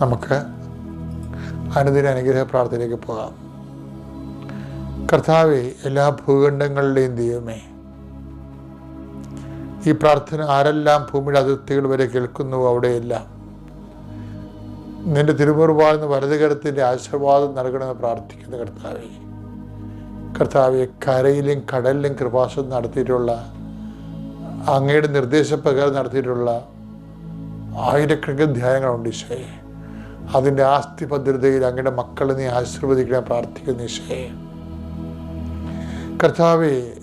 നമുക്ക് അനുദിന അനുഗ്രഹ പ്രാർത്ഥനയിലേക്ക് പോകാം. കർത്താവെ എല്ലാ ഭൂഖണ്ഡങ്ങളുടെയും ദൈവമേ ഈ പ്രാർത്ഥന ആരെല്ലാം ഭൂമിയുടെ അതിർത്തികൾ വരെ കേൾക്കുന്നു അവിടെയെല്ലാം നിന്റെ തിരുമുറുപാടുന്ന വലതുകരത്തിന്റെ ആശീർവാദം നൽകണമെന്ന് പ്രാർത്ഥിക്കുന്ന കർത്താവെ. കർത്താവെ കരയിലും കടലിലും കൃപാസം നടത്തിയിട്ടുള്ള അങ്ങയുടെ നിർദ്ദേശപ്രകാരം നടത്തിയിട്ടുള്ള ആയിരക്കണക്കിന് ധ്യാനങ്ങളുണ്ട് ഈശോയെ. അതിന്റെ ആസ്തി ഭദ്രതയിൽ അങ്ങയുടെ മക്കളെ നീ ആശീർവദിക്കാൻ പ്രാർത്ഥിക്കുന്ന നിശയെ കർത്താവെ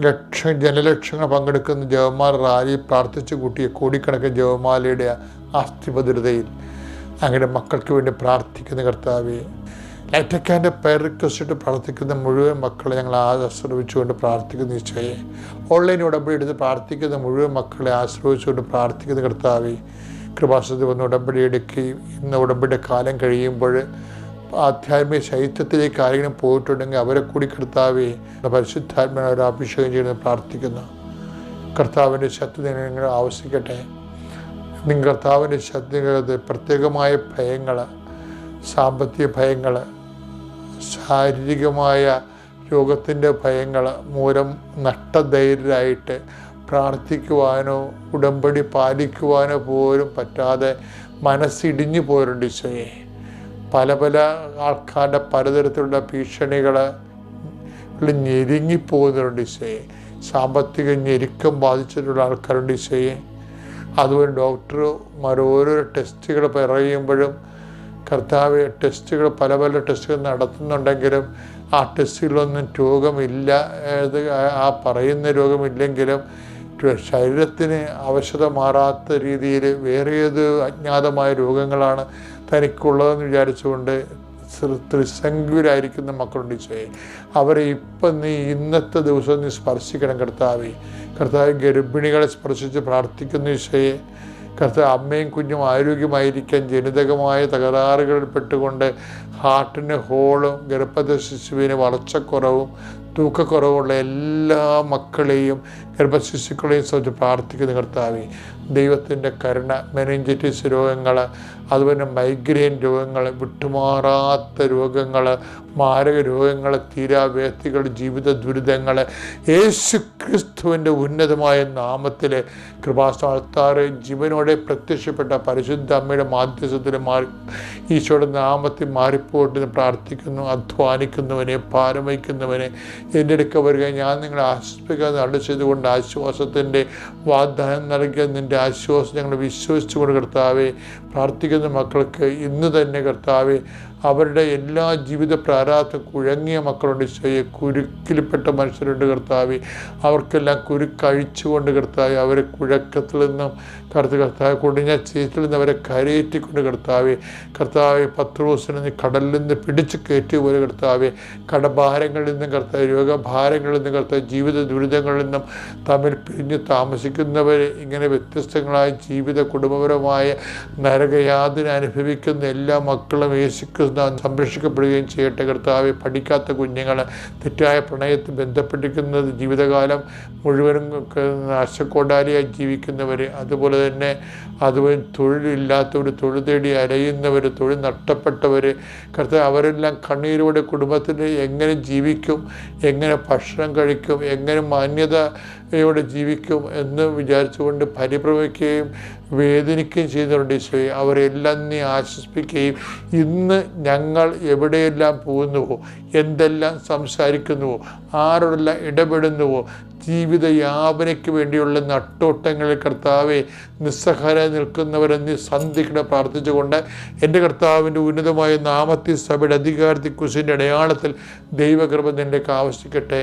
ലക്ഷ ജനലക്ഷങ്ങൾ പങ്കെടുക്കുന്ന ജവന്മാർ റാലി പ്രാർത്ഥിച്ചു കൂട്ടിയ കോടിക്കണക്കിന് ജവമാലയുടെ ആസ്തി ഭദ്രതയിൽ അങ്ങയുടെ മക്കൾക്ക് വേണ്ടി പ്രാർത്ഥിക്കുന്ന കർത്താവെ. ലൈറ്റക്കാന്റെ പേർ റിക്വസ്റ്റ് ഇട്ട് പ്രാർത്ഥിക്കുന്ന മുഴുവൻ മക്കളെ ഞങ്ങൾ ആശ്രയിച്ചുകൊണ്ട് പ്രാർത്ഥിക്കുന്ന ഈശോയെ. ഓൺലൈൻ ഉടമ്പടി എടുത്ത് പ്രാർത്ഥിക്കുന്ന മുഴുവൻ മക്കളെ ആശ്രയിച്ചുകൊണ്ട് പ്രാർത്ഥിക്കുന്ന കർത്താവെ. കൃപാസത്തിൽ വന്ന് ഉടമ്പടി എടുക്കുകയും ഇന്ന് ഉടമ്പടിയുടെ കാലം കഴിയുമ്പോൾ ആധ്യാത്മിക ശൈത്യത്തിലേക്ക് ആരെങ്കിലും പോയിട്ടുണ്ടെങ്കിൽ അവരെ കൂടി കർത്താവെ പരിശുദ്ധാത്മനെ ഒരു അഭിഷേകം ചെയ്യുന്നത് പ്രാർത്ഥിക്കുന്നു. കർത്താവിന്റെ ശക്തി നിങ്ങൾ ആവശ്യിക്കട്ടെ നിങ്ങൾ കർത്താവിന്റെ ശക്തി പ്രത്യേകമായ ഭയങ്ങൾ സാമ്പത്തിക ഭയങ്ങൾ ശാരീരികമായ രോഗത്തിന്റെ ഭയങ്ങൾ മൂലം നഷ്ടധൈര്യരായിട്ട് പ്രാർത്ഥിക്കുവാനോ ഉടമ്പടി പാലിക്കുവാനോ പോലും പറ്റാതെ മനസ്സിടിഞ്ഞു പോരുണ്ട് ഈശോയെ. പല പല ആൾക്കാരുടെ പലതരത്തിലുള്ള ഭീഷണികൾ ഞെരുങ്ങിപ്പോകുന്നുണ്ട് ഈശോയെ. സാമ്പത്തിക ഞെരുക്കം ബാധിച്ചിട്ടുള്ള ആൾക്കാരുണ്ട് ഈശോയെ. അതുപോലെ ഡോക്ടർമാർ ഓരോരോ ടെസ്റ്റുകൾ പറയുമ്പോഴും കർത്താവ് ടെസ്റ്റുകൾ പല പല ടെസ്റ്റുകൾ നടത്തുന്നുണ്ടെങ്കിലും ആ ടെസ്റ്റുകളൊന്നും രോഗമില്ല ആ പറയുന്ന രോഗമില്ലെങ്കിലും ശരീരത്തിന് അവശത മാറാത്ത രീതിയിൽ വേറെ ഏത് അജ്ഞാതമായ രോഗങ്ങളാണ് തനിക്കുള്ളതെന്ന് വിചാരിച്ചുകൊണ്ട് ത്രിസംഗുരായിരിക്കുന്ന മക്കളുണ്ട് ഈശോയെ. അവരെ ഇപ്പം നീ ഇന്നത്തെ ദിവസം നീ സ്പർശിക്കണം കർത്താവെ. കർത്താവ് ഗർഭിണികളെ സ്പർശിച്ച് പ്രാർത്ഥിക്കുന്ന ഈശോയെ. കർത്താവ് അമ്മയും കുഞ്ഞും ആരോഗ്യമായിരിക്കാൻ ജനിതകമായ തകരാറുകളിൽ പെട്ടുകൊണ്ട് ഹാർട്ടിന് ഹോളും ഗർഭത്തെ ശിശുവിന് വളർച്ചക്കുറവും തൂക്കക്കുറവുള്ള എല്ലാ മക്കളെയും ഗർഭശിശുക്കളെയും സംബന്ധിച്ച് പ്രാർത്ഥിക്കുന്ന കർത്താവെ ദൈവത്തിന്റെ കരുണ മെനഞ്ചിറ്റിസ് രോഗങ്ങൾ അതുപോലെ മൈഗ്രെയിൻ രോഗങ്ങൾ വിട്ടുമാറാത്ത രോഗങ്ങൾ മാരക രോഗങ്ങൾ തീരാവേത്തികൾ ജീവിത ദുരിതങ്ങൾ യേശു ക്രിസ്തുവിന്റെ ഉന്നതമായ നാമത്തിൽ കൃപാസ്ഥാനത്താറ് ജീവനോടെ പ്രത്യക്ഷപ്പെട്ട പരിശുദ്ധ അമ്മയുടെ മാധ്യസ്ഥത്തിൽ മാറി ഈശോയുടെ നാമത്തിൽ മാറിപ്പോട്ടിന് പ്രാർത്ഥിക്കുന്നു അധ്വാനിക്കുന്നവനെ ഭാരം വയ്ക്കുന്നവനെ എന്റെ അടുക്ക വരിക. ഞാൻ നിങ്ങളെ ആശ്വസിപ്പിക്കാതെ അടിച്ചതുകൊണ്ട് ആശ്വാസത്തിന്റെ വാഗ്ദാനം നൽകിയ നിന്റെ ആശ്വാസം ഞങ്ങൾ വിശ്വസിച്ചുകൊണ്ട് കർത്താവെ പ്രാർത്ഥിക്കുന്ന മക്കൾക്ക് ഇന്ന് തന്നെ കർത്താവെ അവരുടെ എല്ലാ ജീവിത പ്രാരാധ കുഴങ്ങിയ മക്കളുണ്ട്. ഈശോയെ കുരുക്കിൽപ്പെട്ട മനുഷ്യരുണ്ട് കർത്താവെ. അവർക്കെല്ലാം കുരുക്കഴിച്ചുകൊണ്ട് കർത്താവെ അവരെ കുഴക്കത്തിൽ നിന്നും കറുത്ത് കർത്താവ് കുടിഞ്ഞ ചീറ്റിൽ നിന്ന് അവരെ കരയേറ്റിക്കൊണ്ട് കർത്താവെ പത്ത് പത്രോസിനെ നീ കടലിൽ നിന്ന് പിടിച്ച് കയറ്റിയ പോലെ കർത്താവെ കടഭാരങ്ങളിൽ നിന്നും കർത്താവ് രോഗഭാരങ്ങളിൽ നിന്നും കർത്താവ് ജീവിത ദുരിതങ്ങളിൽ നിന്നും തമ്മിൽ പിരിഞ്ഞ് താമസിക്കുന്നവരെ ഇങ്ങനെ വ്യത്യസ്തങ്ങളായ ജീവിത കുടുംബപരമായ നരകയാതിന് അനുഭവിക്കുന്ന എല്ലാ മക്കളും യേശുക്രിസ്തു സംരക്ഷിക്കപ്പെടുകയും ചെയ്യട്ടെ കർത്താവെ. പഠിക്കാത്ത കുഞ്ഞുങ്ങൾ തെറ്റായ പ്രണയത്തിൽ ബന്ധപ്പെട്ടിരിക്കുന്നത് ജീവിതകാലം മുഴുവനും നാശക്കോടാലിയായി ജീവിക്കുന്നവരെ അതുപോലെ തന്നെ അതുപോലെ തൊഴിലില്ലാത്തവർ തൊഴിൽ തേടി അലയുന്നവർ തൊഴിൽ നഷ്ടപ്പെട്ടവർ കർത്താവ് അവരെല്ലാം കണ്ണീരോടെ കുടുംബത്തിൽ എങ്ങനെ ജീവിക്കും എങ്ങനെ ഭക്ഷണം കഴിക്കും എങ്ങനെ മാന്യതയോടെ ജീവിക്കും എന്ന് വിചാരിച്ചുകൊണ്ട് പരിഭ്രമിക്കുകയും വേദനിക്കുകയും ചെയ്യുന്നുണ്ട് ഈശോയെ. അവരെല്ലാം നീ ആശ്വസിപ്പിക്കുകയും ഇന്ന് ഞങ്ങൾ എവിടെയെല്ലാം പോകുന്നുവോ എന്തെല്ലാം സംസാരിക്കുന്നുവോ ആരോടെല്ലാം ഇടപെടുന്നുവോ ജീവിത യാപനയ്ക്ക് വേണ്ടിയുള്ള നട്ടോട്ടങ്ങളിൽ കർത്താവെ നിസ്സഹാര നിൽക്കുന്നവരെ നീ പ്രാർത്ഥിച്ചുകൊണ്ട് എന്റെ കർത്താവിന്റെ ഉന്നതമായ നാമത്തിൽ സഭയുടെ അധികാരത്തിൽ കുശിന്റെ അടയാളത്തിൽ ദൈവകൃപ നിന്റെ ആവശ്യിക്കട്ടെ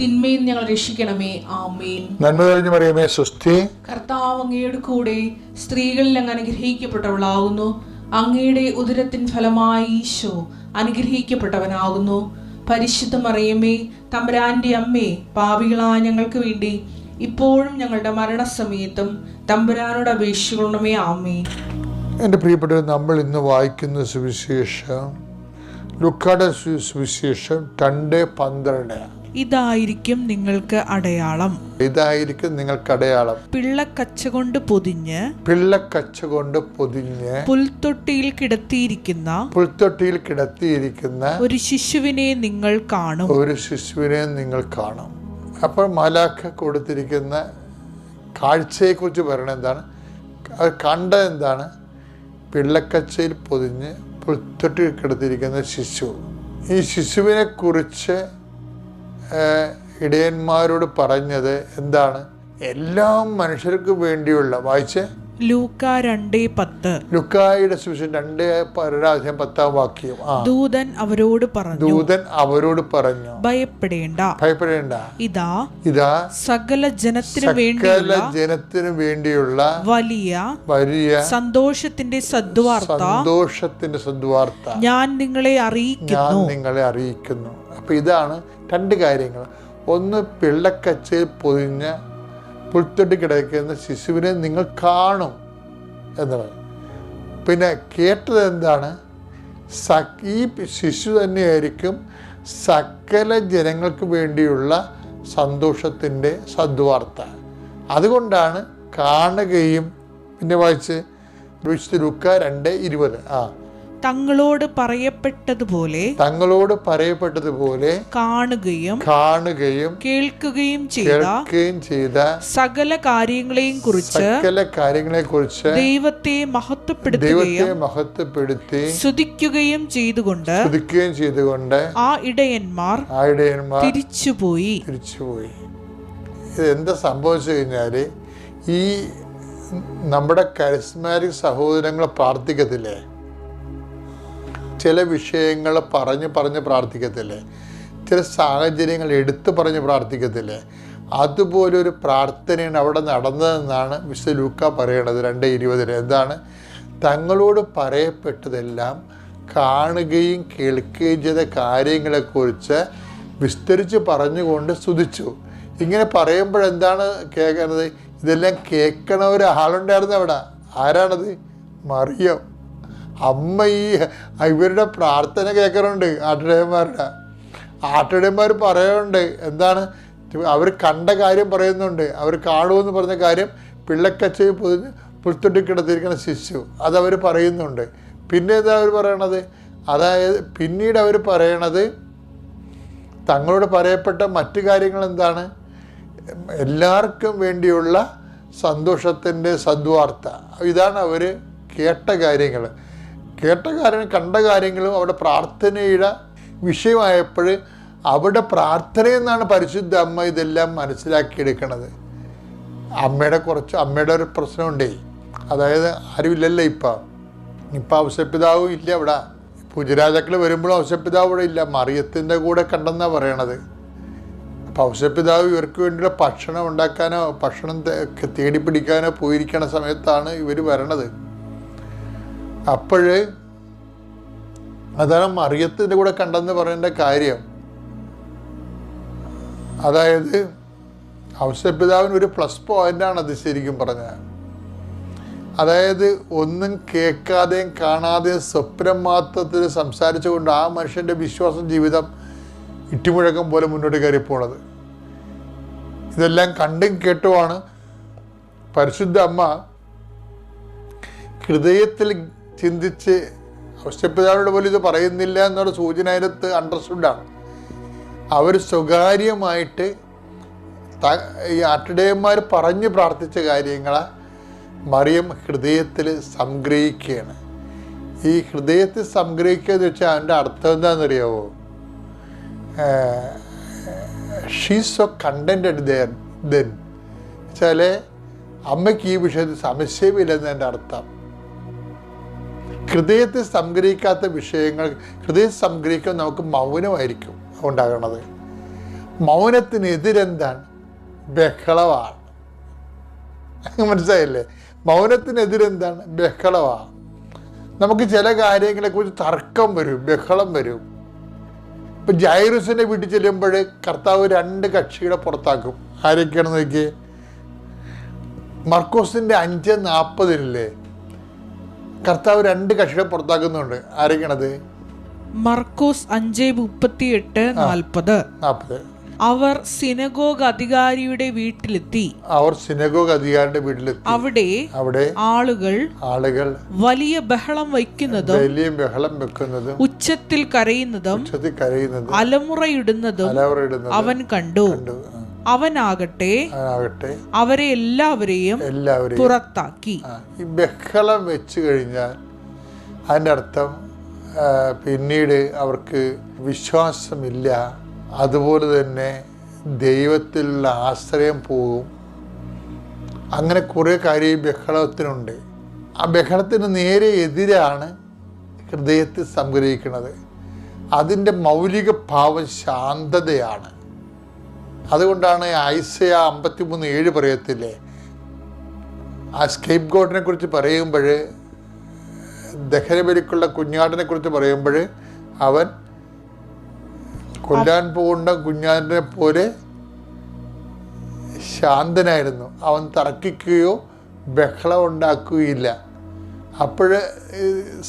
തിന്മയിൽ ഞങ്ങൾ രക്ഷിക്കണമേ. ആമേൻ. നന്മ കഴിഞ്ഞു മറിയമേ സ്വസ്തി. കർത്താവ് അങ്ങയുടെ കൂടെ സ്ത്രീകളിൽ അങ്ങ് അനുഗ്രഹിക്കപ്പെട്ടവളാകുന്നു. അങ്ങയുടെ ഉദരത്തിൻ ഫലമായി ഈശോ അനുഗ്രഹിക്കപ്പെട്ടവനാകുന്നു. പരിശുദ്ധ മറിയമേ തമ്പുരാന്റെ അമ്മേ പാപികളായ ഞങ്ങൾക്ക് വേണ്ടി ഇപ്പോഴും ഞങ്ങളുടെ മരണസമയത്തും തമ്പുരാനോട് അപേക്ഷിക്കണമേ. ആമേ എന്റെ പ്രിയപ്പെട്ടവർ നമ്മൾ ഇന്ന് വായിക്കുന്ന സുവിശേഷം ലുക്കാട സുവിശേഷം രണ്ട് പന്ത്രണ്ട്. ഇതായിരിക്കും നിങ്ങൾക്ക് അടയാളം. ഇതായിരിക്കും നിങ്ങൾക്ക് അടയാളം. പിള്ളക്കച്ച കൊണ്ട് പൊതിഞ്ഞ് പിള്ളക്കച്ച കൊണ്ട് പൊതിഞ്ഞ് പുൽത്തൊട്ടിയിൽ കിടത്തിയിരിക്കുന്ന പുൽത്തൊട്ടിയിൽ കിടത്തിയിരിക്കുന്ന ഒരു ശിശുവിനെ നിങ്ങൾ കാണും. ഒരു ശിശുവിനെ നിങ്ങൾ കാണും. അപ്പോൾ മാലാഖ കൊടുത്തിരിക്കുന്ന കാഴ്ചയെക്കുറിച്ച് പറയണത് എന്താണ്? അത് കണ്ട എന്താണ്? പിള്ളക്കച്ചയിൽ പൊതിഞ്ഞ് പുൽത്തൊട്ടിയിൽ കിടത്തിയിരിക്കുന്ന ശിശു. ഈ ശിശുവിനെ കുറിച്ച് ഇടയന്മാരോട് പറഞ്ഞത് എന്താണ്? എല്ലാ മനുഷ്യർക്ക് വേണ്ടിയുള്ള. വായിച്ചേ? ലൂക്ക രണ്ടേ പത്ത്. ലുക്കായുടെ സുവിശേഷം രണ്ട് പരാധ്യം പത്താം വാക്യം. ആ. ദൂതൻ അവരോട് പറഞ്ഞു ദൂതൻ അവരോട് പറഞ്ഞു. ഭയപ്പെടേണ്ട. ഭയപ്പെടേണ്ട. ഇതാ ഇതാ സകല ജനത്തിനു സകല വേണ്ടിയുള്ള ജനത്തിനു വേണ്ടിയുള്ള വലിയ വലിയ സന്തോഷത്തിന്റെ സദ്വാർത്ത സന്തോഷത്തിന്റെ സദ്വാർത്ത ഞാൻ നിങ്ങളെ ഞാൻ അറിയിക്കുന്നു നിങ്ങളെ അറിയിക്കുന്നു. അപ്പൊ ഇതാണ് രണ്ട് കാര്യങ്ങൾ. ഒന്ന് പിള്ളക്കച്ചയിൽ പൊതിഞ്ഞ പുൽത്തൊട്ടി കിടക്കുന്ന ശിശുവിനെ നിങ്ങൾ കാണും എന്നുള്ളത് പിന്നെ കേട്ടത് എന്താണ്? ഈ ശിശു തന്നെയായിരിക്കും സകല ജനങ്ങൾക്ക് വേണ്ടിയുള്ള സന്തോഷത്തിന്റെ സദ്വാർത്ത. അതുകൊണ്ടാണ് കാണുകയും പിന്നെ വായിച്ച് വിശുദ്ധ രണ്ട് ഇരുപത്. ആ. തങ്ങളോട് പറയപ്പെട്ടതുപോലെ തങ്ങളോട് പറയപ്പെട്ടതുപോലെ കാണുകയും കാണുകയും കേൾക്കുകയും ചെയ്ത കേൾക്കുകയും ചെയ്ത സകല കാര്യങ്ങളെയും കുറിച്ച് സകല കാര്യങ്ങളെ കുറിച്ച് ദൈവത്തെ മഹത്വപ്പെടുത്തുകയും മഹത്വപ്പെടുത്തി സ്തുതിക്കുകയും ചെയ്തുകൊണ്ട് സ്തുതിക്കുകയും ചെയ്തുകൊണ്ട് ആ ഇടയന്മാർ ആ ഇടയന്മാർ തിരിച്ചുപോയി. തിരിച്ചുപോയി. ഇത് എന്താ സംഭവിച്ചു കഴിഞ്ഞാൽ ഈ നമ്മുടെ കരിസ്മാരിക് സഹോദരങ്ങൾ പ്രാർത്ഥിക്കത്തില്ലേ? ചില വിഷയങ്ങൾ പറഞ്ഞ് പറഞ്ഞ് പ്രാർത്ഥിക്കത്തില്ലേ? ചില സാഹചര്യങ്ങൾ എടുത്തു പറഞ്ഞ് പ്രാർത്ഥിക്കത്തില്ലേ? അതുപോലൊരു പ്രാർത്ഥനയാണ് അവിടെ നടന്നതെന്നാണ് വിശുദ്ധ ലൂക്ക പറയണത് രണ്ട് ഇരുപതിന് എന്താണ്? തങ്ങളോട് പറയപ്പെട്ടതെല്ലാം കാണുകയും കേൾക്കുകയും ചെയ്ത കാര്യങ്ങളെക്കുറിച്ച് വിസ്തരിച്ച് പറഞ്ഞുകൊണ്ട് സ്തുതിച്ചു. ഇങ്ങനെ പറയുമ്പോഴെന്താണ് കേൾക്കുന്നത്? ഇതെല്ലാം കേൾക്കണ ഒരാളുണ്ടായിരുന്നു അവിടെ. ആരാണത്? മറിയം. അമ്മ ഈ ഇവരുടെ പ്രാർത്ഥന കേൾക്കാറുണ്ട് ആട്ടിടയന്മാരുടെ. ആട്ടിടയന്മാർ പറയാറുണ്ട് എന്താണ്? അവർ കണ്ട കാര്യം പറയുന്നുണ്ട്. അവർ കാണുമെന്ന് പറഞ്ഞ കാര്യം പിള്ളക്കച്ച പുൽത്തൊട്ടി കിടത്തിരിക്കുന്ന ശിശു അതവർ പറയുന്നുണ്ട്. പിന്നെ എന്താ അവർ പറയണത്? അതായത് പിന്നീട് അവർ പറയണത് തങ്ങളോട് പറയപ്പെട്ട മറ്റു കാര്യങ്ങൾ എന്താണ്? എല്ലാവർക്കും വേണ്ടിയുള്ള സന്തോഷത്തിന്റെ സദ്വാർത്ത. ഇതാണ് അവർ കേട്ട കാര്യങ്ങൾ കേട്ട കാര്യങ്ങൾ കണ്ട കാര്യങ്ങളും അവിടെ പ്രാർത്ഥനയുടെ വിഷയമായപ്പോൾ അവിടെ പ്രാർത്ഥനയെന്നാണ് പരിശുദ്ധ അമ്മ ഇതെല്ലാം മനസ്സിലാക്കിയെടുക്കണത്. അമ്മയുടെ കുറച്ച് അമ്മയുടെ ഒരു പ്രശ്നമുണ്ടേ. അതായത് ആരുമില്ലല്ലോ ഇപ്പം. ഇപ്പം ഔഷപിതാവും ഇല്ല അവിടെ പൂജരാജാക്കൾ വരുമ്പോഴും ഔഷപിതാവ് ഇവിടെ ഇല്ല. മറിയത്തിന്റെ കൂടെ കണ്ടെന്നാണ് പറയണത്. അപ്പം ഔഷപിതാവ് ഇവർക്ക് വേണ്ടിയുള്ള ഭക്ഷണം ഉണ്ടാക്കാനോ ഭക്ഷണം തേടി പിടിക്കാനോ പോയിരിക്കണ സമയത്താണ് ഇവർ വരണത്. അപ്പോഴ് അതാണ് മറിയത്തിന്റെ കൂടെ കണ്ടെന്ന് പറയേണ്ട കാര്യം. അതായത് ഔഷപിതാവിന് ഒരു പ്ലസ് പോയിന്റാണ് അത് ശരിക്കും പറഞ്ഞാൽ അതായത് ഒന്നും കേൾക്കാതെയും കാണാതെയും സ്വപ്നം മാത്രത്തിൽ സംസാരിച്ചുകൊണ്ട് ആ മനുഷ്യന്റെ വിശ്വാസം ജീവിതം ഇട്ടിമുഴക്കം പോലെ മുന്നോട്ട് കയറിപ്പോണത്. പോണത് ഇതെല്ലാം കണ്ടും കേട്ടുമാണ് പരിശുദ്ധ അമ്മ ഹൃദയത്തിൽ ചിന്തിച്ച് ഔഷധപിതാവിനോട് പോലും ഇത് പറയുന്നില്ല എന്നുള്ള സൂചന അതിനകത്ത് അണ്ടർസ്റ്റുഡാണ് അവർ സ്വകാര്യമായിട്ട് ഈ ആട്ടിടയന്മാർ പറഞ്ഞ് പ്രാർത്ഥിച്ച കാര്യങ്ങളെ മറിയം ഹൃദയത്തിൽ സംഗ്രഹിക്കുകയാണ്. ഈ ഹൃദയത്തിൽ സംഗ്രഹിക്കുക എന്ന് വെച്ചാൽ അതിന്റെ അർത്ഥം എന്താണെന്നറിയാവോ? ഷീസ് സോ കണ്ടന്റഡ് ദെൻ വെച്ചാൽ അമ്മയ്ക്ക് ഈ വിഷയത്തിൽ സംശയമില്ലെന്ന് എന്റെ അർത്ഥം. ഹൃദയത്തിൽ സംഗ്രഹിക്കാത്ത വിഷയങ്ങൾ ഹൃദയം സംഗ്രഹിക്കാൻ നമുക്ക് മൗനമായിരിക്കും ഉണ്ടാകണത്. മൗനത്തിനെതിരെന്താണ്? ബഹളമാണ്. മനസ്സിലായില്ലേ? മൗനത്തിനെതിരെന്താണ്? ബഹളമാണ്. നമുക്ക് ചില കാര്യങ്ങളെ കാര്യങ്ങളെക്കുറിച്ച് തർക്കം വരും ബഹളം വരും. ഇപ്പം ജൈറുസിനെ വീട്ടിൽ ചെല്ലുമ്പോൾ കർത്താവ് രണ്ട് കക്ഷികളെ പുറത്താക്കും. ആരൊക്കെയാണെന്ന് നോക്കിയേ? മർക്കോസിന്റെ അഞ്ച് നാൽപ്പതിലില്ലേ? കർത്താവ് രണ്ട് കക്ഷികളെ പുറത്താക്കുന്നുണ്ട്. ആരൊക്കെയാണത്? മർക്കോസ് അഞ്ച് മുപ്പത്തിയെട്ട് നാൽപ്പത്. നാൽപ്പത്. അവർ സിനഗോഗ് അധികാരിയുടെ വീട്ടിലെത്തി. അവർ സിനഗോഗ് അധികാരിയുടെ വീട്ടിലെത്തി. അവിടെ അവിടെ ആളുകൾ ആളുകൾ വലിയ ബഹളം വയ്ക്കുന്നതും വലിയ ബഹളം വെക്കുന്നതും ഉച്ചത്തിൽ കരയുന്നതും ഉച്ചത്തിൽ കരയുന്നതും അലമുറയിടുന്നതും അലമുറയിടുന്നതും അവൻ കണ്ടു. അവനാകട്ടെ ആകട്ടെ അവരെ എല്ലാവരെയും എല്ലാവരെയും. പുറത്താക്കി. ഈ ബഹളം വെച്ച് കഴിഞ്ഞാൽ അതിന്റെ അർത്ഥം പിന്നീട് അവർക്ക് വിശ്വാസമില്ല. അതുപോലെ തന്നെ ദൈവത്തിലുള്ള ആശ്രയം പോകും. അങ്ങനെ കുറേ കാര്യം ഈ ബഹളത്തിനുണ്ട്. ആ ബഹളത്തിന് നേരെ എതിരാണ് ഹൃദയത്തിൽ സംഗ്രഹിക്കുന്നത്. അതിന്റെ മൗലിക ഭാവം ശാന്തതയാണ്. അതുകൊണ്ടാണ് ഐസയ അമ്പത്തിമൂന്ന് ഏഴ് പറയത്തില്ലേ? ആ സ്കേപ്പ് ഗോട്ടിനെ കുറിച്ച് പറയുമ്പോൾ ദഹനബലിക്കുള്ള കുഞ്ഞാടിനെ കുറിച്ച് പറയുമ്പോൾ അവൻ കൊല്ലാൻ പോകുന്ന കുഞ്ഞാടിനെ പോലെ ശാന്തനായിരുന്നു. അവൻ തർക്കിക്കുകയോ ബഹളം ഉണ്ടാക്കുകയില്ല. അപ്പോൾ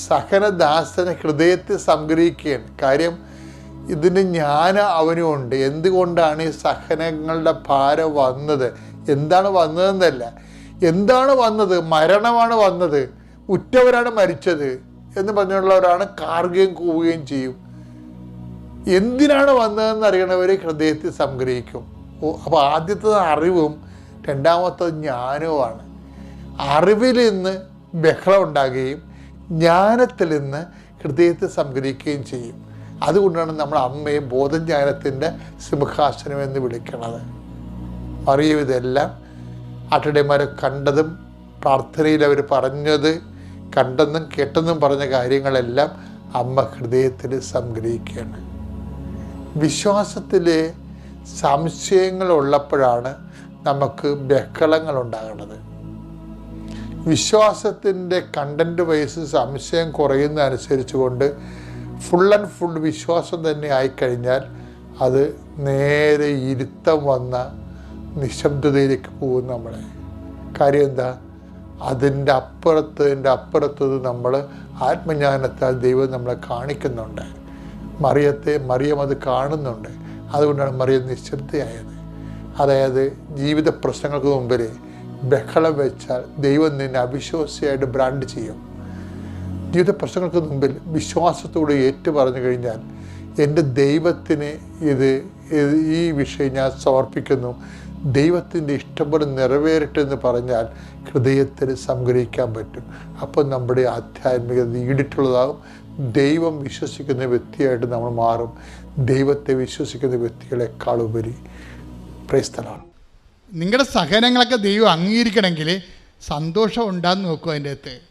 സഹനദാസന് ഹൃദയത്തെ സംഗ്രഹിക്കുകയാണ്. കാര്യം ഇതിന് ജ്ഞാനം അവനുമുണ്ട്. എന്തുകൊണ്ടാണ് ഈ സഹനങ്ങളുടെ ഭാരം വന്നത്? എന്താണ് വന്നതെന്നല്ല. എന്താണ് വന്നത്? മരണമാണ് വന്നത്. ഉറ്റവരാണ് മരിച്ചത് എന്ന് പറഞ്ഞുള്ളവരാണ് കാർഗുകയും കൂവുകയും ചെയ്യും. എന്തിനാണ് വന്നതെന്ന് അറിയണവർ ഹൃദയത്തിൽ സംഗ്രഹിക്കും. അപ്പോൾ ആദ്യത്തത് അറിവും രണ്ടാമത്തത് ജ്ഞാനവുമാണ്. അറിവിൽ നിന്ന് ബഹളം ഉണ്ടാകുകയും ജ്ഞാനത്തിൽ നിന്ന് ഹൃദയത്തിൽ സംഗ്രഹിക്കുകയും ചെയ്യും. അതുകൊണ്ടാണ് നമ്മൾ അമ്മയെ ബോധജ്ഞാനത്തിന്റെ സിംഹാസനം എന്ന് വിളിക്കുന്നത്. അറിയും ഇതെല്ലാം. അട്ടടയന്മാരെ കണ്ടതും പ്രാർത്ഥനയിൽ അവർ പറഞ്ഞത് കണ്ടെന്നും കേട്ടെന്നും പറഞ്ഞ കാര്യങ്ങളെല്ലാം അമ്മ ഹൃദയത്തിൽ സംഗ്രഹിക്കുകയാണ്. വിശ്വാസത്തിൽ സംശയങ്ങൾ ഉള്ളപ്പോഴാണ് നമുക്ക് ബഹളങ്ങൾ ഉണ്ടാകുന്നത്. വിശ്വാസത്തിന്റെ കണ്ടന്റ് വയസ്സ് സംശയം കുറയുന്നതനുസരിച്ച് കൊണ്ട് ഫുൾ ആൻഡ് ഫുൾ വിശ്വാസം തന്നെ ആയിക്കഴിഞ്ഞാൽ അത് നേരെ ഇരുത്തം വന്ന നിശബ്ദതയിലേക്ക് പോകും നമ്മളെ. കാര്യം എന്താ? അതിന്റെ അപ്പുറത്തതിന്റെ അപ്പുറത്തത് നമ്മൾ ആത്മജ്ഞാനത്താൽ ദൈവം നമ്മളെ കാണിക്കുന്നുണ്ട്. മറിയത്തെ മറിയം അത് കാണുന്നുണ്ട്. അതുകൊണ്ടാണ് മറിയം നിശബ്ദയായത്. അതായത് ജീവിത പ്രശ്നങ്ങൾക്ക് മുമ്പിൽ ബഹളം വെച്ചാൽ ദൈവം നിന്നെ അവിശ്വാസിയായിട്ട് ബ്രാൻഡ് ചെയ്യും. ജീവിത പ്രശ്നങ്ങൾക്ക് മുമ്പിൽ വിശ്വാസത്തോടെ ഏറ്റു പറഞ്ഞു കഴിഞ്ഞാൽ എന്റെ ദൈവത്തിന് ഇത് ഈ വിഷയം ഞാൻ സമർപ്പിക്കുന്നു. ദൈവത്തിന്റെ ഇഷ്ടപ്പെട്ട് നിറവേറട്ടെ എന്ന് പറഞ്ഞാൽ ഹൃദയത്തിൽ സംഗ്രഹിക്കാൻ പറ്റും. അപ്പോൾ നമ്മുടെ ആധ്യാത്മികത ഈടിട്ടുള്ളതാകും ദൈവം വിശ്വസിക്കുന്ന വ്യക്തിയായിട്ട് നമ്മൾ മാറും. ദൈവത്തെ വിശ്വസിക്കുന്ന വ്യക്തികളെക്കാൾ ഉപരി. പ്രേസ്തലാണ് നിങ്ങളുടെ സഹനങ്ങളൊക്കെ ദൈവം അംഗീകരിക്കണമെങ്കിൽ സന്തോഷം ഉണ്ടാന്ന് നോക്കും അതിന്റെ അകത്ത്.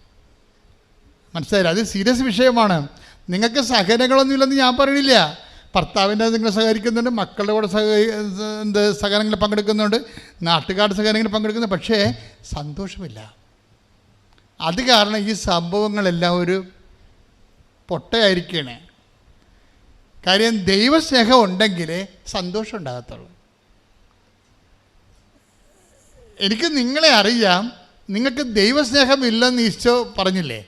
മനസ്സിലായില്ല? അത് സീരിയസ് വിഷയമാണ്. നിങ്ങൾക്ക് സഹനങ്ങളൊന്നുമില്ലെന്ന് ഞാൻ പറയണില്ല. ഭർത്താവിന്റെ നിങ്ങൾ സഹകരിക്കുന്നുണ്ട് മക്കളുടെ കൂടെ സഹ എന്ത് സഹനങ്ങളിൽ പങ്കെടുക്കുന്നുണ്ട് നാട്ടുകാരുടെ സഹനങ്ങളിൽ പങ്കെടുക്കുന്നു പക്ഷേ സന്തോഷമില്ല. അത് കാരണം ഈ സംഭവങ്ങളെല്ലാം ഒരു പൊട്ടയായിരിക്കണേ കാര്യം ദൈവസ്നേഹം ഉണ്ടെങ്കിലേ സന്തോഷം ഉണ്ടാകത്തുള്ളൂ. എനിക്ക് നിങ്ങളെ അറിയാം നിങ്ങൾക്ക് ദൈവസ്നേഹം ഇല്ലെന്ന് ഈശോ പറഞ്ഞില്ലേ?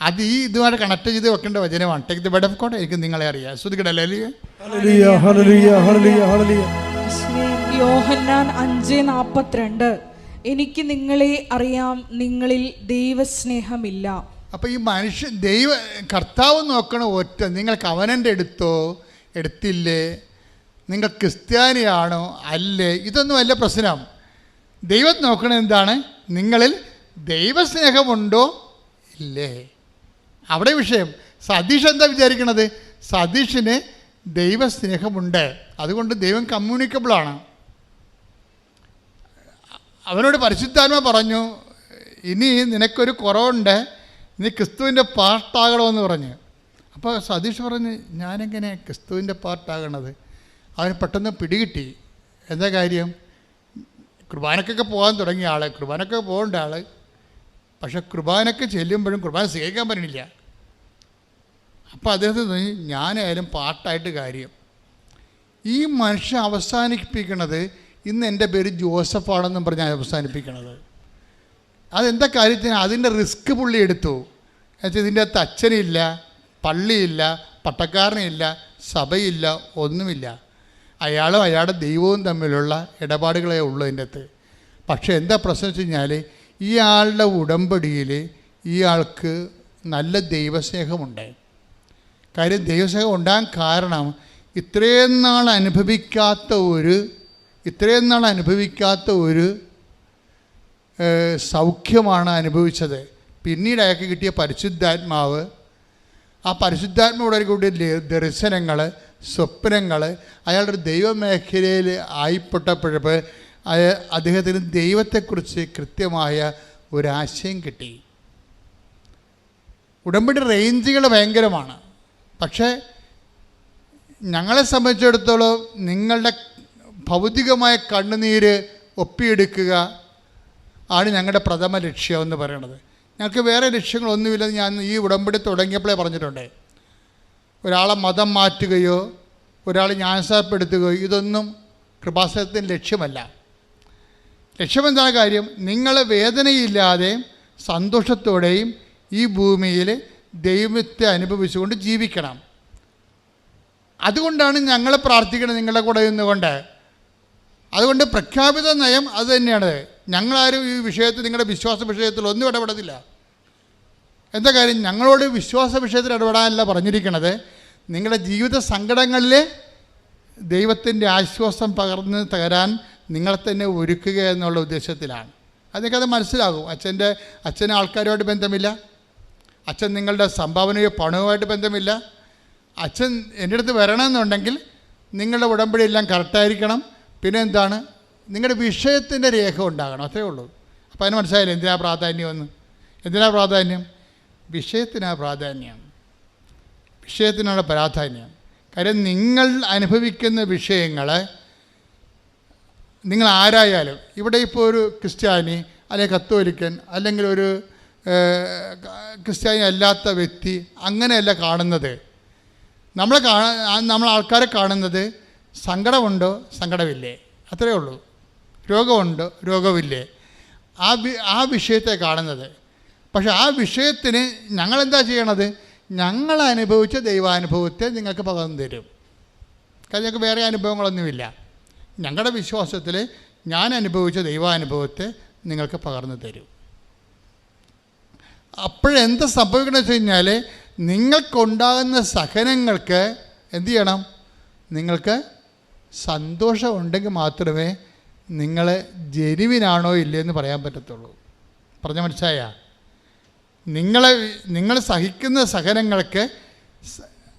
അത് ഈ ഇതുമായിട്ട് കണക്ട് ചെയ്ത് വെക്കേണ്ട വചനമാണ്. Take the bed of coat എനിക്ക് നിങ്ങളെ അറിയാം. ഹല്ലേലൂയ യോഹന്നാൻ അഞ്ച് നാൽപ്പത്തിരണ്ട് എനിക്ക് നിങ്ങളെ അറിയാം നിങ്ങളിൽ ദൈവസ്നേഹമില്ല. അപ്പൊ ഈ മനുഷ്യൻ ദൈവ കർത്താവ് നോക്കണ ഒറ്റ നിങ്ങൾ കവനന്റെ എടുത്തോ? എടുത്തില്ലേ? നിങ്ങൾ ക്രിസ്ത്യാനിയാണോ? അല്ലേ? ഇതൊന്നും അല്ല പ്രശ്നം. ദൈവം നോക്കണത് എന്താണ്? നിങ്ങളിൽ ദൈവസ്നേഹമുണ്ടോ? ഇല്ലേ? അവിടെ വിഷയം. സതീഷ് എന്താ വിചാരിക്കണത്? സതീഷിന് ദൈവസ്നേഹമുണ്ട്. അതുകൊണ്ട് ദൈവം കമ്മ്യൂണിക്കബിളാണ് അവനോട് പരിശുദ്ധാത്മ പറഞ്ഞു ഇനി നിനക്കൊരു കുറവുണ്ട്. നീ ക്രിസ്തുവിന്റെ പാർട്ടാകണമെന്ന് പറഞ്ഞു. അപ്പോൾ സതീഷ് പറഞ്ഞ് ഞാനെങ്ങനെ ക്രിസ്തുവിന്റെ പാർട്ടാകണത്? അവന് പെട്ടെന്ന് പിടികിട്ടി. എന്താ കാര്യം? കുർബാനക്കൊക്കെ പോകാൻ തുടങ്ങിയ ആൾ കുർബാനക്കൊക്കെ പോകേണ്ട ആൾ പക്ഷെ കുർബാനക്ക് ചെല്ലുമ്പോഴും കുർബാന സ്വീകരിക്കാൻ പറ്റണില്ല. അപ്പോൾ അദ്ദേഹത്തിന് തോന്നി ഞാനായാലും പാട്ടായിട്ട് കാര്യം. ഈ മനുഷ്യൻ അവസാനിപ്പിക്കണത് ഇന്ന് എന്റെ പേര് ജോസഫാണെന്നും പറഞ്ഞാൽ അവസാനിപ്പിക്കണത്. അതെന്താ കാര്യത്തിന്? അതിന്റെ റിസ്ക് പുള്ളി എടുത്തു. എന്നുവെച്ചാൽ ഇതിന്റെ അകത്ത് അച്ഛനില്ല പള്ളിയില്ല പട്ടക്കാരനില്ല സഭയില്ല ഒന്നുമില്ല. അയാളും അയാളുടെ ദൈവവും തമ്മിലുള്ള ഇടപാടുകളെ ഉള്ളൂ ഇതിന്റെ അകത്ത്. പക്ഷേ എന്താ പ്രശ്നം വെച്ച് കഴിഞ്ഞാൽ ഇയാളുടെ ഉടമ്പടിയിൽ ഇയാൾക്ക് നല്ല ദൈവസ്നേഹമുണ്ട്. കാര്യം ദൈവസേവ ഉണ്ടാകാൻ കാരണം ഇത്രയും നാൾ അനുഭവിക്കാത്ത ഒരു ഇത്രയും നാൾ അനുഭവിക്കാത്ത ഒരു സൗഖ്യമാണ് അനുഭവിച്ചത്. പിന്നീട് അയാൾക്ക് കിട്ടിയ പരിശുദ്ധാത്മാവ്. ആ പരിശുദ്ധാത്മയോടെ കൂടി ദർശനങ്ങൾ സ്വപ്നങ്ങൾ അയാളുടെ ദൈവമേഖലയിൽ ആയിപ്പെട്ടപ്പോഴപ്പോൾ അദ്ദേഹത്തിന് ദൈവത്തെക്കുറിച്ച് കൃത്യമായ ഒരാശയം കിട്ടി. ഉടമ്പടി റേഞ്ചുകൾ ഭയങ്കരമാണ്. പക്ഷേ ഞങ്ങളെ സംബന്ധിച്ചിടത്തോളം നിങ്ങളുടെ ഭൗതികമായ കണ്ണുനീര് ഒപ്പിയെടുക്കുക ആണ് ഞങ്ങളുടെ പ്രഥമ ലക്ഷ്യമെന്ന് പറയുന്നത് ഞങ്ങൾക്ക് വേറെ ലക്ഷ്യങ്ങളൊന്നുമില്ലെന്ന് ഞാൻ ഈ ഉടമ്പടി തുടങ്ങിയപ്പോഴേ പറഞ്ഞിട്ടുണ്ട്. ഒരാളെ മതം മാറ്റുകയോ ഒരാളെ ഞാൻസാപ്പെടുത്തുകയോ ഇതൊന്നും കൃപാസനത്തിന്റെ ലക്ഷ്യമല്ല. ലക്ഷ്യമെന്താണ് കാര്യം? നിങ്ങളെ വേദനയില്ലാതെയും സന്തോഷത്തോടെയും ഈ ഭൂമിയിൽ ദൈവത്തെ അനുഭവിച്ചുകൊണ്ട് ജീവിക്കണം. അതുകൊണ്ടാണ് ഞങ്ങൾ പ്രാർത്ഥിക്കുന്നത് നിങ്ങളുടെ കൂടെ നിന്നുകൊണ്ട്. അതുകൊണ്ട് പ്രഖ്യാപിത നയം അത് തന്നെയാണ്. ഞങ്ങളാരും ഈ വിഷയത്തിൽ നിങ്ങളുടെ വിശ്വാസ വിഷയത്തിൽ ഒന്നും ഇടപെടത്തില്ല. എന്താ കാര്യം? ഞങ്ങളോട് വിശ്വാസ വിഷയത്തിൽ ഇടപെടാനല്ല പറഞ്ഞിരിക്കണത്. നിങ്ങളുടെ ജീവിത സങ്കടങ്ങളിൽ ദൈവത്തിന്റെ ആശ്വാസം പകർന്ന് തകരാൻ നിങ്ങളെ തന്നെ ഒരുക്കുക എന്നുള്ള ഉദ്ദേശത്തിലാണ്. അതിനൊക്കെ അത് മനസ്സിലാകും. അച്ഛന്റെ അച്ഛന് ആൾക്കാരുമായിട്ട് ബന്ധമില്ല. അച്ഛൻ നിങ്ങളുടെ സംഭാവനയോ പണവുമായിട്ട് ബന്ധമില്ല. അച്ഛൻ എന്റെ അടുത്ത് വരണമെന്നുണ്ടെങ്കിൽ നിങ്ങളുടെ ഉടമ്പടി എല്ലാം കറക്റ്റായിരിക്കണം പിന്നെ എന്താണ്? നിങ്ങളുടെ വിഷയത്തിന്റെ രേഖ ഉണ്ടാകണം. അത്രേ ഉള്ളൂ. അപ്പോൾ അതിന് മനസ്സിലായില്ല? എന്തിനാ പ്രാധാന്യം എന്ന്? എന്തിനാ പ്രാധാന്യം? വിഷയത്തിനാ പ്രാധാന്യം. വിഷയത്തിനാണ് പ്രാധാന്യം. കാര്യം നിങ്ങൾ അനുഭവിക്കുന്ന വിഷയങ്ങൾ നിങ്ങൾ ആരായാലും ഇവിടെ ഇപ്പോൾ ഒരു ക്രിസ്ത്യാനി അല്ലെങ്കിൽ കത്തോലിക്കൻ അല്ലെങ്കിൽ ഒരു ക്രിസ്ത്യാനി അല്ലാത്ത വ്യക്തി അങ്ങനെയല്ല കാണുന്നത്. നമ്മളെ കാണാ നമ്മൾ ആൾക്കാരെ കാണുന്നത് സങ്കടമുണ്ടോ? സങ്കടമില്ലേ? അത്രയേ ഉള്ളൂ. രോഗമുണ്ടോ? രോഗമില്ലേ? ആ ആ വിഷയത്തെ കാണുന്നത്. പക്ഷെ ആ വിഷയത്തിന് ഞങ്ങളെന്താ ചെയ്യണത്? ഞങ്ങൾ അനുഭവിച്ച ദൈവാനുഭവത്തെ നിങ്ങൾക്ക് പകർന്നു തരും. കാരണം ഞങ്ങൾക്ക് വേറെ അനുഭവങ്ങളൊന്നുമില്ല. ഞങ്ങളുടെ വിശ്വാസത്തിൽ ഞാൻ അനുഭവിച്ച ദൈവാനുഭവത്തെ നിങ്ങൾക്ക് പകർന്നു തരും. അപ്പോഴെന്ത് സംഭവിക്കണമെന്ന് വെച്ച് കഴിഞ്ഞാൽ നിങ്ങൾക്കുണ്ടാകുന്ന സഹനങ്ങൾക്ക് എന്തു ചെയ്യണം? നിങ്ങൾക്ക് സന്തോഷം ഉണ്ടെങ്കിൽ മാത്രമേ നിങ്ങൾ ജെനുവിനാണോ ഇല്ലയെന്ന് പറയാൻ പറ്റത്തുള്ളൂ. പറഞ്ഞ മനസ്സിലായ? നിങ്ങളെ നിങ്ങൾ സഹിക്കുന്ന സഹനങ്ങൾക്ക്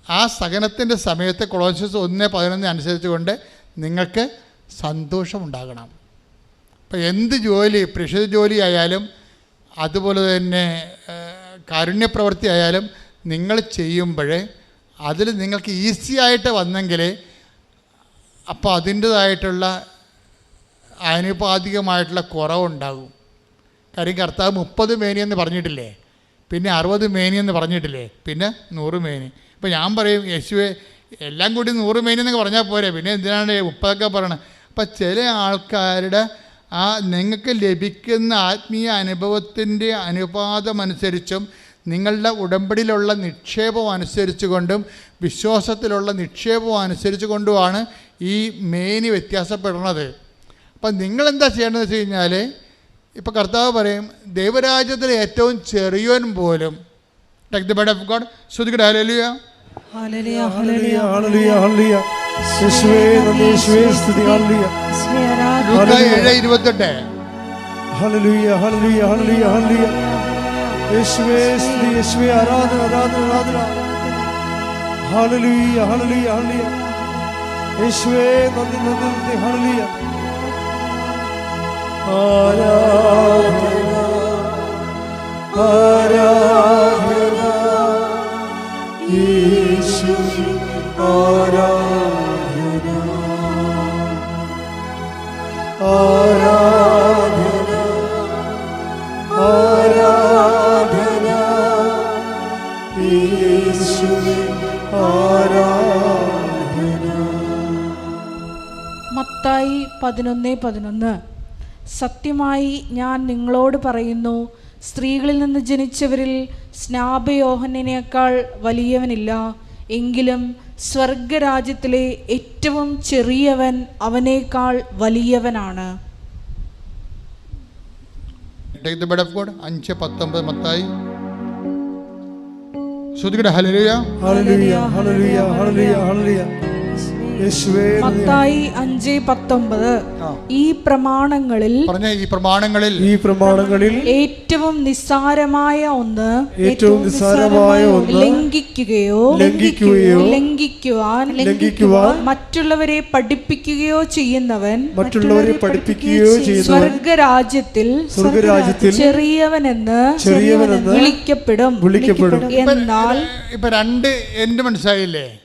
ആ സഹനത്തിന്റെ സമയത്ത് കൊളോഷ്യസ് ഒന്ന് പതിനൊന്ന് അനുസരിച്ചുകൊണ്ട് നിങ്ങൾക്ക് സന്തോഷമുണ്ടാകണം. അപ്പോൾ എന്ത് ജോലി പ്രഷിത ജോലി ആയാലും അതുപോലെ തന്നെ കാരുണ്യപ്രവൃത്തി ആയാലും നിങ്ങൾ ചെയ്യുമ്പോഴേ അതിൽ നിങ്ങൾക്ക് ഈസി ആയിട്ട് വന്നെങ്കിൽ അപ്പോൾ അതിന്റേതായിട്ടുള്ള ആനുപാതികമായിട്ടുള്ള കുറവുണ്ടാകും. കാര്യം കർത്താവ് മുപ്പത് മേനി എന്ന് പറഞ്ഞിട്ടില്ലേ? പിന്നെ അറുപത് മേനി എന്ന് പറഞ്ഞിട്ടില്ലേ? പിന്നെ നൂറ് മേനി. ഇപ്പം ഞാൻ പറയും യേശുവെ എല്ലാം കൂടി നൂറ് മേനി എന്നൊക്കെ പറഞ്ഞാൽ പോരെ. പിന്നെ എന്തിനാണ് മുപ്പതൊക്കെ പറയണത് അപ്പം ചില ആൾക്കാരുടെ ആ നിങ്ങൾക്ക് ലഭിക്കുന്ന ആത്മീയ അനുഭവത്തിന്റെ അനുപാതമനുസരിച്ചും നിങ്ങളുടെ ഉടമ്പടിയിലുള്ള നിക്ഷേപം അനുസരിച്ചുകൊണ്ടും വിശ്വാസത്തിലുള്ള നിക്ഷേപം അനുസരിച്ചു കൊണ്ടുമാണ് ഈ മേനി വ്യത്യാസപ്പെടുന്നത്. അപ്പം നിങ്ങളെന്താ ചെയ്യേണ്ടതെന്ന് വെച്ച് കഴിഞ്ഞാൽ ഇപ്പോൾ കർത്താവ് പറയും ദൈവരാജ്യത്തിലെ ഏറ്റവും ചെറിയവൻ പോലും take the bud of God ശ്രുതിക്കട്ടെ ഹല്ലേലൂയ ഹല്ലേലൂയ ഹല്ലേലൂയ ഹല്ലേലൂയ യേശുവേ ആരാധന ആരാധന ആരാധന ഹല്ലേലൂയ ഹല്ലേലൂയ ഹല്ലേലൂയ യേശുവേ നന്ദി നന്ദി നന്ദി ഹല്ലേലൂയ ആരാധന ആരാധന യേശുവേ ആരാധന പതിനൊന്ന് പതിനൊന്ന്. സത്യമായി ഞാൻ നിങ്ങളോട് പറയുന്നു സ്ത്രീകളിൽ നിന്ന് ജനിച്ചവരിൽ സ്നാപയോഹനേക്കാൾ വലിയവനില്ല. എങ്കിലും സ്വർഗരാജ്യത്തിലെ ഏറ്റവും ചെറിയവൻ അവനേക്കാൾ വലിയവനാണ്. ബെഡ് ഓഫ് ഗോഡ് അഞ്ച് പത്തൊമ്പത് മത്തായി. ശ്രുതിക്കട്ടെ ഹല്ലേലൂയ. ഹല്ലേലൂയ ഹല്ലേലൂയ ഹല്ലേലൂയ ഹല്ലേലൂയ. യേശുവേ നന്ദി. മത്തായി അഞ്ച് പത്തൊമ്പത്. ഈ പ്രമാണങ്ങളിൽ പറഞ്ഞ ഈ പ്രമാണങ്ങളിൽ ഈ പ്രമാണങ്ങളിൽ ഏറ്റവും നിസ്സാരമായ ഒന്ന് ഏറ്റവും നിസ്സാരമായ ഒന്ന് ലംഘിക്കുകയോ ലംഘിക്കുകയോ ലംഘിക്കുവാൻ ലംഘിക്കുവാൻ മറ്റുള്ളവരെ പഠിപ്പിക്കുകയോ ചെയ്യുന്നവൻ മറ്റുള്ളവരെ പഠിപ്പിക്കുകയോ ചെയ്യുന്നവൻ സ്വർഗരാജ്യത്തിൽ സ്വർഗരാജ്യത്തിൽ ചെറിയവനെന്ന് ചെറിയവനെന്ന് വിളിക്കപ്പെടും. വിളിക്കപ്പെടും. എന്നാൽ ഇപ്പൊ രണ്ട് എന്റെ മനസ്സിലായില്ലേ?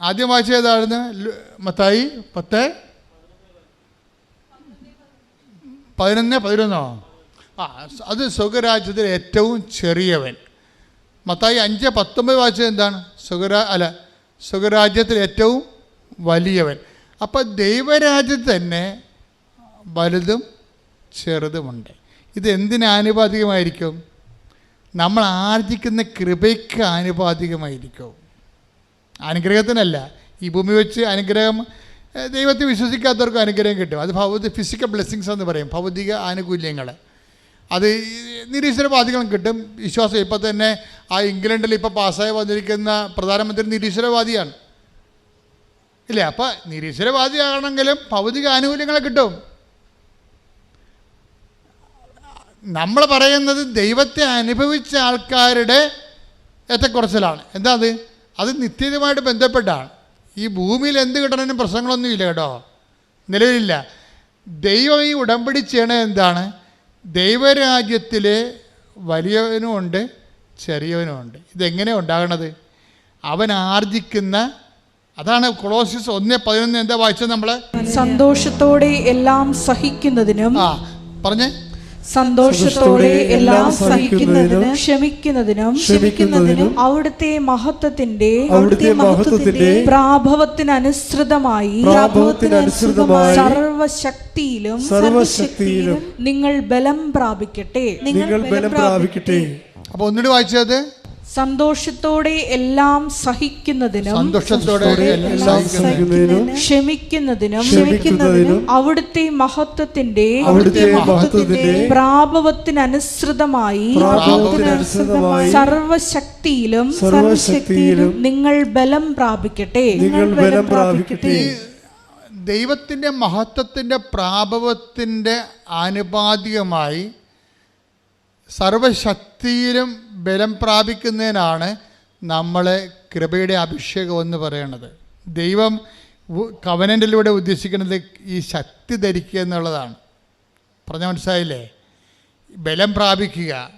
ആദ്യം വായിച്ച ഏതായിരുന്നു? മത്തായി പത്ത്? പതിനൊന്ന് പതിനൊന്നോ? ആ അത് സുഖരാജ്യത്തിൽ ഏറ്റവും ചെറിയവൻ. മത്തായി അഞ്ച് പത്തൊമ്പത് വായിച്ചത് എന്താണ്? സുഖരാ അല്ല സുഖരാജ്യത്തിൽ ഏറ്റവും വലിയവൻ. അപ്പോൾ ദൈവരാജ്യത്ത് തന്നെ വലുതും ചെറുതുമുണ്ട്. ഇത് എന്തിന് ആനുപാതികമായിരിക്കും? നമ്മൾ ആർജിക്കുന്ന കൃപയ്ക്ക് ആനുപാതികമായിരിക്കും. അനുഗ്രഹത്തിനല്ല. ഈ ഭൂമി വെച്ച് അനുഗ്രഹം ദൈവത്തെ വിശ്വസിക്കാത്തവർക്ക് അനുഗ്രഹം കിട്ടും. അത് ഭൗതിക ഫിസിക്കൽ ബ്ലെസ്സിങ്സ് എന്ന് പറയും ഭൗതിക ആനുകൂല്യങ്ങൾ അത് നിരീശ്വരവാദികളും കിട്ടും. വിശ്വാസം ഇപ്പം തന്നെ ആ ഇംഗ്ലണ്ടിൽ ഇപ്പോൾ പാസ്സായി വന്നിരിക്കുന്ന പ്രധാനമന്ത്രി നിരീശ്വരവാദിയാണ്. ഇല്ല? അപ്പം നിരീശ്വരവാദിയാണെങ്കിലും ഭൗതിക ആനുകൂല്യങ്ങൾ കിട്ടും. നമ്മൾ പറയുന്നത് ദൈവത്തെ അനുഭവിച്ച ആൾക്കാരുടെ ഏറ്റക്കുറച്ചിലാണ്. എന്താ അത്? അത് നിത്യതയുമായിട്ട് ബന്ധപ്പെട്ടാണ് ഈ ഭൂമിയിൽ എന്ത് കിട്ടണമെന്നും പ്രശ്നങ്ങളൊന്നുമില്ല കേട്ടോ. നിലവിലില്ല. ദൈവം ഈ ഉടമ്പടി ചെയ്യണത് എന്താണ്? ദൈവരാജ്യത്തിൽ വലിയവനുമുണ്ട് ചെറിയവനുമുണ്ട് ഇതെങ്ങനെ ഉണ്ടാകണത്? അവൻ ആർജിക്കുന്ന അതാണ് കൊളോസിസ് ഒന്ന് പതിനൊന്ന് എന്താ വായിച്ചത് നമ്മൾ സന്തോഷത്തോടെ എല്ലാം സഹിക്കുന്നതിനും ആ പറഞ്ഞേ. സന്തോഷത്തോടെ എല്ലാം സഹിക്കുന്നതിനും ക്ഷമിക്കുന്നതിനും ക്ഷമിക്കുന്നതിനും അവിടുത്തെ മഹത്വത്തിന്റെ അവിടുത്തെ മഹത്വത്തിന്റെ പ്രാഭവത്തിനനുസൃതമായി പ്രാഭവത്തിനനുസൃതമായി സർവശക്തിയിലും സർവശക്തിയിലും നിങ്ങൾ ബലം പ്രാപിക്കട്ടെ. നിങ്ങൾ ബലം പ്രാപിക്കട്ടെ. അപ്പൊ ഒന്നുകൂടി വായിച്ചത്? സന്തോഷത്തോടെ എല്ലാം സഹിക്കുന്നതിനും സന്തോഷത്തോടെ എല്ലാം സഹിക്കുന്നതിനും ക്ഷമിക്കുന്നതിനും ക്ഷമിക്കുന്നതിനും അവിടുത്തെ മഹത്വത്തിന്റെ അവിടുത്തെ മഹത്വത്തിന്റെ പ്രാഭവത്തിനനുസൃതമായി പ്രാഭവത്തിനനുസൃതമായി സർവശക്തിയിലും സർവശക്തിയിലും നിങ്ങൾ ബലം പ്രാപിക്കട്ടെ. നിങ്ങൾ ബലം പ്രാപിക്കട്ടെ. ദൈവത്തിന്റെ മഹത്വത്തിന്റെ പ്രാഭവത്തിന്റെ ആനുപാതികമായി സർവശക്തിയിലും ബലം പ്രാപിക്കുന്നതിനാണ് നമ്മളെ കൃപയുടെ അഭിഷേകം എന്ന് പറയുന്നത് ദൈവം കവനന്റിലൂടെ ഉദ്ദേശിക്കുന്നത് ഈ ശക്തി ധരിക്കുക എന്നുള്ളതാണ്. പറഞ്ഞ മനസ്സിലായില്ലേ? ബലം പ്രാപിക്കുക.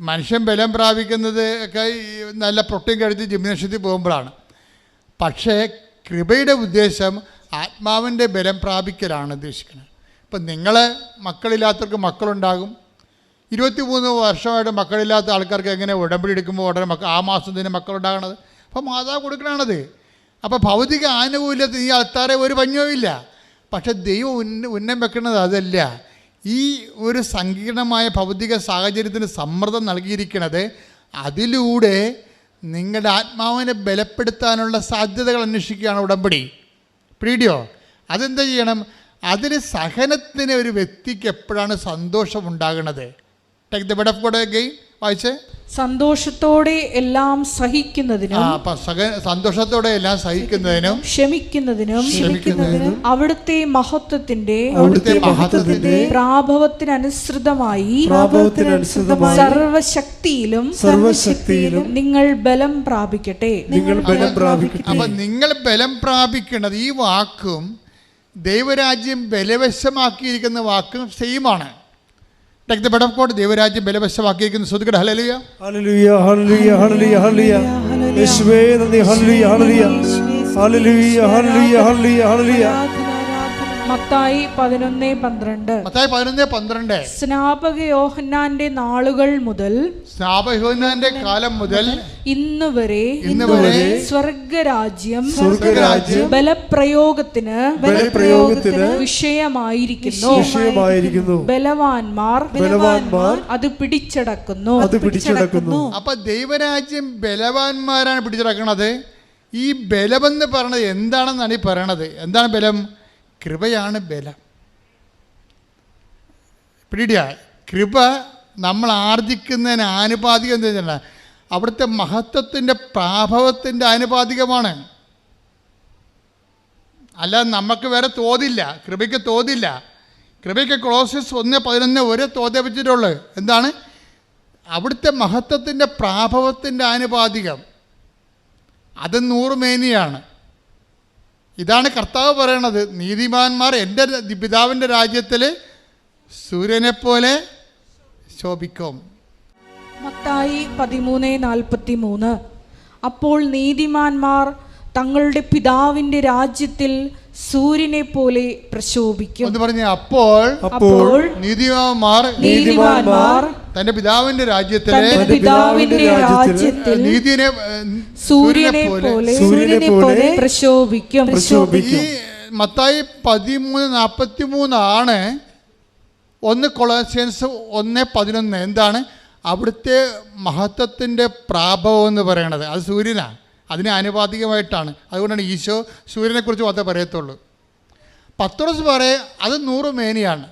മനുഷ്യൻ ബലം പ്രാപിക്കുന്നത് ഒക്കെ നല്ല പ്രോട്ടീൻ കഴിച്ച് ജിംനേഷ്യത്തിൽ പോകുമ്പോഴാണ്. പക്ഷേ കൃപയുടെ ഉദ്ദേശം ആത്മാവിന്റെ ബലം പ്രാപിക്കലാണ് ഉദ്ദേശിക്കുന്നത്. ഇപ്പം നിങ്ങൾ മക്കളില്ലാത്തവർക്ക് മക്കളുണ്ടാകും. ഇരുപത്തി മൂന്ന് വർഷമായിട്ട് മക്കളില്ലാത്ത ആൾക്കാർക്ക് എങ്ങനെ ഉടമ്പടി എടുക്കുമ്പോൾ ഉടനെ മക്ക ആ മാസം തന്നെ മക്കളുണ്ടാകണത്? അപ്പോൾ മാതാവ് കൊടുക്കണത് അപ്പോൾ ഭൗതിക ആനുകൂല്യത്തിൽ ഈ ആൾക്കാരെ ഒരു പഞ്ഞവുമില്ല പക്ഷെ ദൈവം ഉന്ന ഉന്നം വെക്കുന്നത് അതല്ല. ഈ ഒരു സങ്കീർണമായ ഭൗതിക സാഹചര്യത്തിന് സമ്മർദ്ദം നൽകിയിരിക്കുന്നത് അതിലൂടെ നിങ്ങളുടെ ആത്മാവിനെ ബലപ്പെടുത്താനുള്ള സാധ്യതകൾ അന്വേഷിക്കുകയാണ് ഉടമ്പടി. പ്രീഡിയോ അതെന്താ ചെയ്യണം? അതിന് സഹനത്തിന് ഒരു വ്യക്തിക്ക് എപ്പോഴാണ് സന്തോഷം take the bed of God game വായിച്ചേ. സന്തോഷത്തോടെ എല്ലാം സഹിക്കുന്നതിനും സന്തോഷത്തോടെ എല്ലാം സഹിക്കുന്നതിനും ക്ഷമിക്കുന്നതിനും ക്ഷമിക്കുന്നതിനും അവിടുത്തെ മഹത്വത്തിന്റെ അവിടുത്തെ മഹത്വത്തിന്റെ പ്രാഭവത്തിനനുസൃതമായി പ്രാഭവത്തിനനുസൃതമായി സർവശക്തിയിലും സർവശക്തിയിലും നിങ്ങൾ ബലം പ്രാപിക്കട്ടെ. നിങ്ങൾ ബലം പ്രാപിക്കട്ടെ. അപ്പൊ നിങ്ങൾ ബലം പ്രാപിക്കേണ്ടത് ഈ വാക്കും ദൈവരാജ്യം ബലവശമാക്കിയിരിക്കുന്ന വാക്കും സെയിമാണ് take the bed of God ദൈവരാജ്യം ബലവശമാക്കിയിരിക്കുന്ന. ഹലലിയ ഹല്ലേലൂയ. ഹല്ലേലൂയ ഹല്ലേലൂയ ഹല്ലേലൂയ യേശുവേ ഹല്ലേലൂയ ഹല്ലേലൂയ ഹല്ലേലൂയ. ഹല്ലേലൂയ ഹല്ലേലൂയ ഹല്ലേലൂയ. മത്തായി പതിനൊന്ന് പന്ത്രണ്ട്. മത്തായി പതിനൊന്ന് പന്ത്രണ്ട്. സ്നാപക യോഹന്നാന്റെ നാളുകൾ മുതൽ സ്നാപകന്റെ കാലം മുതൽ ഇന്ന് വരെ ഇന്ന് വരെ സ്വർഗരാജ്യം സ്വർഗരാജ്യം ബലപ്രയോഗത്തിന് ബലപ്രയോഗത്തിന് വിഷയമായിരിക്കുന്നു. വിഷയമായിരിക്കുന്നു. ബലവാന്മാർ ബലവാന്മാർ അത് പിടിച്ചടക്കുന്നു. അത് പിടിച്ചടക്കുന്നു. അപ്പൊ ദൈവരാജ്യം ബലവാന്മാരാണ് പിടിച്ചടക്കുന്നത് ഈ ബലമെന്ന് പറയണത് എന്താണെന്നാണ് ഈ പറയണത്? എന്താണ് ബലം? കൃപയാണ് ബല. പിടിയ കൃപ നമ്മൾ ആർജിക്കുന്നതിന് ആനുപാതികം എന്താ വെച്ചാൽ അവിടുത്തെ മഹത്വത്തിന്റെ പ്രാഭവത്തിന്റെ ആനുപാതികമാണ്. അല്ല നമുക്ക് വേറെ തോതില്ല. കൃപയ്ക്ക് തോതില്ല. കൃപയ്ക്ക് ക്ലോസസ് ഒന്ന് പതിനൊന്ന് ഒരു തോതേ വെച്ചിട്ടുള്ളൂ എന്താണ്? അവിടുത്തെ മഹത്വത്തിന്റെ പ്രാഭവത്തിന്റെ ആനുപാതികം. അത് നൂറുമേനിയാണ്. ഇതാണ് കർത്താവ് പറയണത്. നീതിമാന്മാർ എന്റെ പിതാവിന്റെ രാജ്യത്തിൽ സൂര്യനെപ്പോലെ ശോഭിക്കും. മത്തായി പതിമൂന്ന് നാൽപ്പത്തി മൂന്ന് അപ്പോൾ നീതിമാന്മാർ തങ്ങളുടെ പിതാവിന്റെ രാജ്യത്തിൽ സൂര്യനെ പോലെ പ്രശോഭിക്കും. എന്ന് പറഞ്ഞ അപ്പോൾ അപ്പോൾ നീതിമാന്മാർ നീതിമാന്മാർ തന്റെ പിതാവിന്റെ രാജ്യത്തിലെ തന്റെ പിതാവിന്റെ രാജ്യത്തിൽ നീതിനെ സൂര്യനെ പോലെ സൂര്യനെ പോലെ പ്രശോഭിക്കും. പ്രശോഭിക്കും. മത്തായി പതിമൂന്ന് നാൽപ്പത്തി മൂന്നാണ് ഒന്ന് കൊളോസിയൻസ് ഒന്ന് പതിനൊന്ന്. എന്താണ്? അവിടുത്തെ മഹത്വത്തിന്റെ പ്രാഭവം എന്ന് പറയണത്. അത് സൂര്യനാണ് അതിന് ആനുപാതികമായിട്ടാണ്. അതുകൊണ്ടാണ് ഈശോ സൂര്യനെക്കുറിച്ച് മാത്രമേ പറയത്തുള്ളൂ. പത്രോസ് പറയെ അത് നൂറ് മേനിയാണ്.